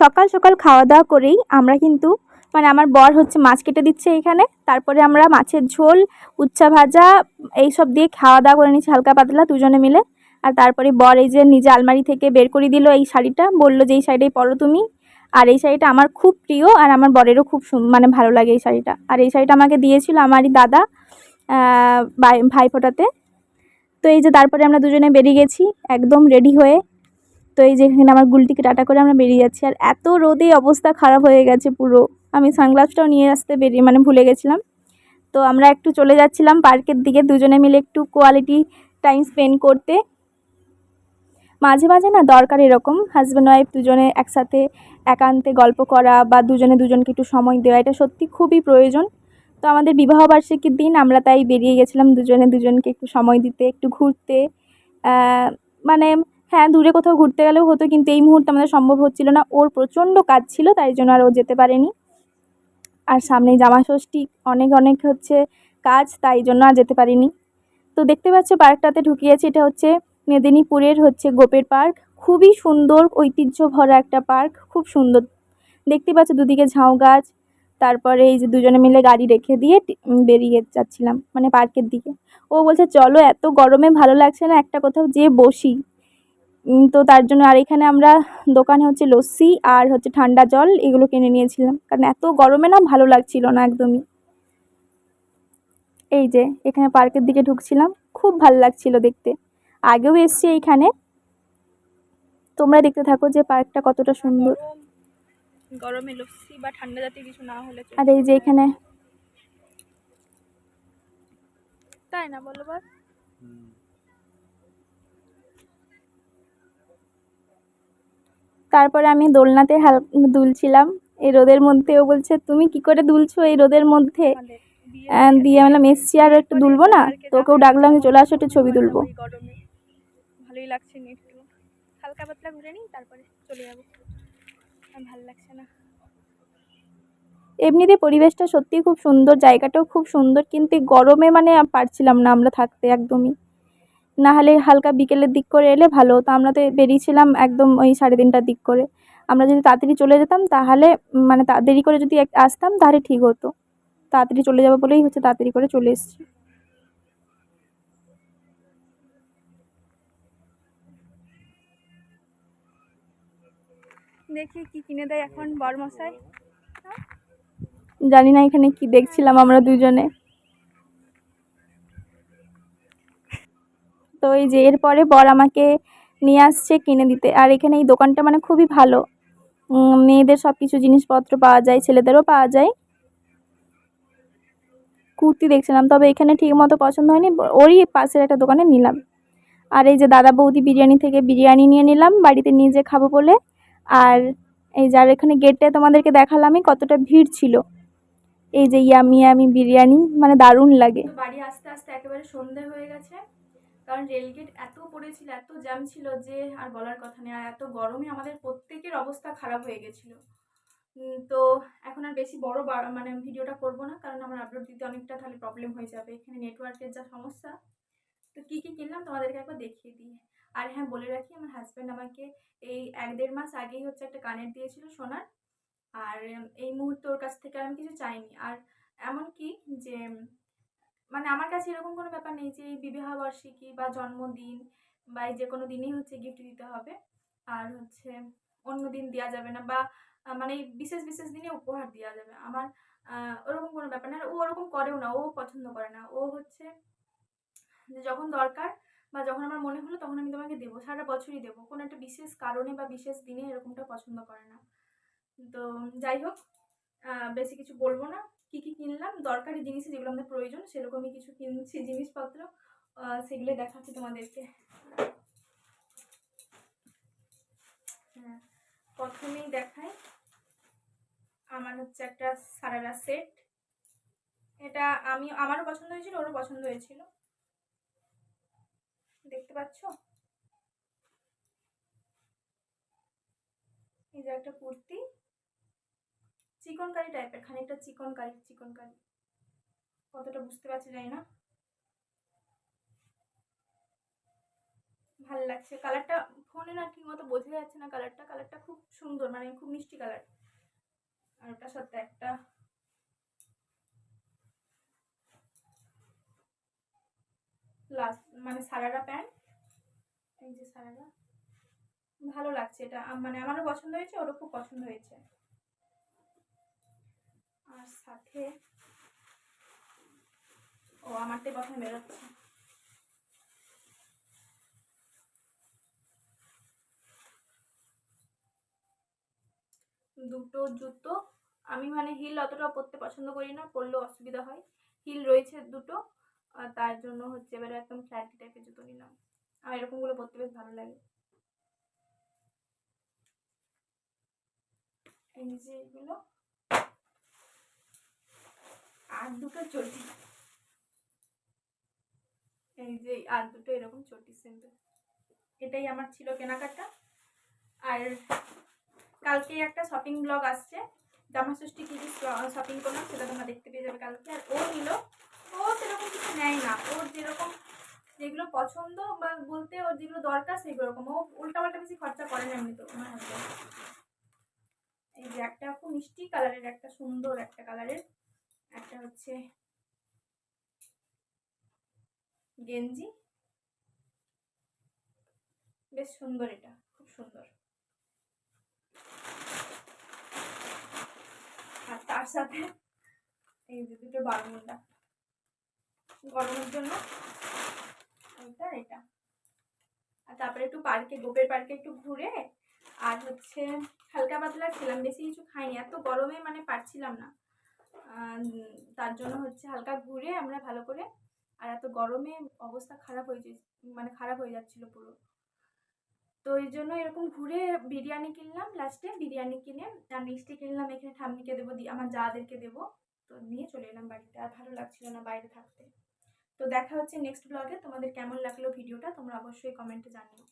সকাল সকাল খাওয়া দাওয়া করেই আমরা কিন্তু মানে আমার বর হচ্ছে মাছ কেটে দিচ্ছে এখানে, তারপরে আমরা মাছের ঝোল, উচ্ছা ভাজা, এইসব দিয়ে খাওয়া দাওয়া করে নিচ্ছি হালকা পাতলা দুজনে মিলে। আর তারপরে বর এই যে নিজে আলমারি থেকে বের করে দিল এই শাড়িটা, বলল যে এই শাড়িটাই পরো তুমি। আর এই শাড়িটা আমার খুব প্রিয় আর আমার বরেরও খুব মানে ভালো লাগে এই শাড়িটা। আর এই শাড়িটা আমাকে দিয়েছিল আমারই দাদা ভাই ফোটাতে তো এই যে তারপরে আমরা দুজনে বেরিয়ে গেছি, একদম রেডি হয়ে তো এই যে এখানে আমার গুলটিকে টাটা করে আমরা বেরিয়ে যাচ্ছি। আর এত রোদে অবস্থা খারাপ হয়ে গেছে পুরো। আমি সানগ্লাসটাও নিয়ে আসতে বেরিয়ে মানে ভুলে গেছিলাম। তো আমরা একটু চলে যাচ্ছিলাম পার্কের দিকে দুজনে মিলে একটু কোয়ালিটি টাইম স্পেন্ড করতে। মাঝে মাঝে না দরকার এরকম। হাজব্যান্ড ওয়াইফ দুজনে একসাথে একান্তে গল্প করা বা দুজনে দুজনকে একটু সময় দেওয়া, এটা সত্যি খুবই প্রয়োজন। তো আমাদের বিবাহবার্ষিকীর দিন আমরা তাই বেরিয়ে গেছিলাম দুজনে দুজনকে একটু সময় দিতে, একটু ঘুরতে। মানে হ্যাঁ দূরে কোথাও ঘুরতে গেলেও হতো, কিন্তু এই মুহূর্তে আমাদের সম্ভব হচ্ছিল না। ওর প্রচণ্ড কাজ ছিল, তাই জন্য আর ও যেতে পারেনি। আর সামনেই জামা ষষ্ঠী অনেক অনেক হচ্ছে কাজ, তাই জন্য আর যেতে পারিনি। তো দেখতে পাচ্ছ, পার্কটাতে ঢুকিয়েছি, এটা হচ্ছে মেদিনীপুরের হচ্ছে গোপের পার্ক। খুবই সুন্দর ঐতিহ্য ভরা একটা পার্ক, খুব সুন্দর। দেখতে পাচ্ছ, দুদিকে ঝাউ গাছ, তারপরে এই যে দুজনে মিলে গাড়ি রেখে দিয়ে বেরিয়ে যাচ্ছিলাম মানে পার্কের দিকে। ও বলছে, চলো, এত গরমে ভালো লাগছে না, একটা কোথাও যেয়ে বসি। তো তার জন্য আর এখানে আমরা দোকানে হচ্ছে লস্যি আর হচ্ছে ঠান্ডা জল এগুলো কিনে নিয়েছিলাম। কারণ এত গরমে না ভালো লাগছিল না একদমই। এই যে এখানে পার্কের দিকে ঢুকছিলাম। খুব ভালো লাগছিল দেখতে। আগেও এসছি এইখানে। তোমরা দেখতে থাকো যে পার্কটা কতটা সুন্দর। গরমে লস্যি বা ঠান্ডা জাতীয় কিছু না হলে আর এই যে এখানে তাই না বলো তারপরে আমি দোলনাতে হাল দুলছিলাম। এই রোদের মধ্যে ও বলছে তুমি কি করে দুলছো এই রোদের মধ্যে? দিয়ে আমি বললাম এসছি আর একটু দুলবো না? তোকেও ডাকলাম চলে আসো একটু ছবি তুলবো। ভালোই লাগছে একটু। হালকা পাতলা ঘুরে নিই তারপরে চলে যাব। ভালো লাগছে না। এমনিতে পরিবেশটা সত্যিই খুব সুন্দর জায়গাটাও খুব সুন্দর কিন্তু গরমে মানে পারছিলাম না আমরা থাকতে একদমই। না হলে হালকা বিকেলের দিক করে এলে ভালো হতো। আমরা তো বেরিয়েছিলাম একদম ওই সাড়ে তিনটার দিক করে। আমরা যদি তাড়াতাড়ি চলে যেতাম তাহলে মানে তা- দেরি করে যদি আসতাম তাহলে ঠিক হতো। তাড়াতাড়ি চলে যাব বলেই হচ্ছে তাড়াতাড়ি করে চলে এসেছি। দেখি কি কিনে দেয় এখন বরমশাই। জানি না এখানে কি দেখছিলাম আমরা দুজনে। এই যে এরপরে বর আমাকে নিয়ে আসছে কিনে দিতে। আর এখানে এই দোকানটা মানে খুবই ভালো। মেয়েদের সব কিছু জিনিসপত্র পাওয়া যায়, ছেলেদেরও পাওয়া যায়। কুর্তি দেখছিলাম, তবে এখানে ঠিক মতো পছন্দ হয়নি। ওরই পাশের একটা দোকানে নিলাম। আর এই যে দাদা বৌদি বিরিয়ানি থেকে বিরিয়ানি নিয়ে নিলাম, বাড়িতে নিয়ে খাব বলে। আর এই যার এখানে গেটে তোমাদেরকে দেখালামই কতটা ভিড় ছিল। এই যে ইয়ামি ইয়ামি বিরিয়ানি মানে দারুণ লাগে। বাড়ি আস্তে আস্তে একেবারে সন্ধে হয়ে গেছে। কারণ রেলগেট এত পড়েছিল, এত জ্যাম ছিল যে আর বলার কথা নেই। আর এত গরমে আমাদের প্রত্যেকের অবস্থা খারাপ হয়ে গেছিল। তো এখন আর বেশি বড় মানে ভিডিওটা করব না, কারণ আমার আপলোড দিতে অনেকটা তাহলে প্রবলেম হয়ে যাবে। এখানে নেটওয়ার্কের যা সমস্যা, তো কী কী কিনলাম তোমাদেরকে একবার দেখিয়ে দিই। আর হ্যাঁ বলে রাখি, আমার হাজব্যান্ড আমাকে এই এক দেড় মাস আগেই হচ্ছে একটা কানের দিয়েছিল সোনার। আর এই মুহূর্তে ওর কাছ থেকে আমি কিছু চাইনি। আর এমন কি যে মানে আমার কাছে এরকম কোনো ব্যাপার নেই যে এই বিবাহবার্ষিকী বা জন্মদিন বা যে কোনো দিনেই হচ্ছে গিফট দিতে হবে। আর হচ্ছে অন্য দিন দেওয়া যাবে না বা মানে বিশেষ বিশেষ দিনে উপহার দেওয়া যাবে। আমার ওরকম কোনো ব্যাপার না। ও ওরকম করেও না, ও পছন্দ করে না। ও হচ্ছে যে যখন দরকার বা যখন আমার মনে হলো তখন আমি তোমাকে দেবো, সারা বছরই দেবো। কোনো একটা বিশেষ কারণে বা বিশেষ দিনে এরকমটা পছন্দ করে না। তো যাই হোক বেশি কিছু বলব না। কি কি কিনলাম, দরকারি জিনিস যেগুলো আমাদের প্রয়োজন, সেরকমই কিছু কিনছি, জিনিসপত্র সেগুলো দেখাচ্ছি তোমাদেরকে। হ্যাঁ প্রথমেই দেখাই, আমার হচ্ছে একটা সারারা সেট এটা আমি, আমারও পছন্দ হয়েছিল, ওরও পছন্দ হয়েছিল। দেখতে পাচ্ছ? এই যে একটা কুর্তি। চিকন কারি টাইপের খানিকটা চিকন কারি চিকন কারি কতটা বুঝতে পারছি জানি না। ভালো লাগছে। কালারটা ফোনে না ঠিক মতো বোঝা যাচ্ছে না কালারটা কালারটা খুব সুন্দর মানে খুব মিষ্টি কালার আর ওটার সাথে একটা লাস মানে সারারা প্যান্ট। এই যে সারারা। ভালো লাগছে এটা। মানে আমারও পছন্দ হয়েছে, ওরও খুব পছন্দ হয়েছে। আর সাথে। ও আমারটাই প্রথমে বেরোচ্ছে। দুটো জুতো, আমি মানে হিল অতটা পরতে পছন্দ করি না, পরলেও অসুবিধা হয়। হিল রয়েছে দুটো তার জন্য হচ্ছে এবারে একদম ফ্ল্যাটি টাইপের জুতো নিলাম। আর এরকমগুলো পরতে বেশ ভালো লাগে। এই যে এগুলো। আর দুটো চটি। এই যে আর দুটো এরকম চটি সিম্পল এটাই আমার ছিল কেনাকাটা। আর কালকে একটা শপিং ব্লগ আসছে। জামা ষষ্ঠী কী কী শপিং করলাম সেটা তোমরা দেখতে পেয়ে যাবে কালকে। আর ও নিল, ও সেরকম কিছু নেয় না। ওর যেরকম যেগুলো পছন্দ বা বলতে ওর যেগুলো দরকার সেগুলো রকম ও উল্টাপাল্টা বেশি খরচা করে না এমনি তো আমার হাজব্যান্ড এই যে একটা খুব মিষ্টি কালারের একটা সুন্দর একটা কালারের একটা হচ্ছে গেঞ্জি। বেশ সুন্দর এটা, খুব সুন্দর। আর তার সাথে এই যে দুটো বারমুন্ডা গরমের জন্য এইটা এটা। আর তারপরে একটু পার্কে, গোপের পার্কে একটু ঘুরে আর হচ্ছে হালকা পাতলা খেলাম বেশি কিছু খাইনি। এত গরমে মানে পারছিলাম না। তার জন্য হচ্ছে হালকা ঘুরে আমরা ভালো করে, আর এত গরমে অবস্থা খারাপ হয়ে মানে খারাপ হয়ে যাচ্ছিল পুরো। তো এই জন্য এরকম ঘুরে বিরিয়ানি কিনলাম লাস্টে বিরিয়ানি কিনে, আর মিষ্টি কিনলাম, এখানে ঠাম্মিকে দেবো আমার যাদেরকে দেবো, তো নিয়ে চলে এলাম বাড়িতে, আর ভালো লাগছিল না বাইরে থাকতে। তো দেখা হচ্ছে নেক্সট ব্লগে তোমাদের কেমন লাগল ভিডিওটা তোমরা অবশ্যই কমেন্টে জানিও।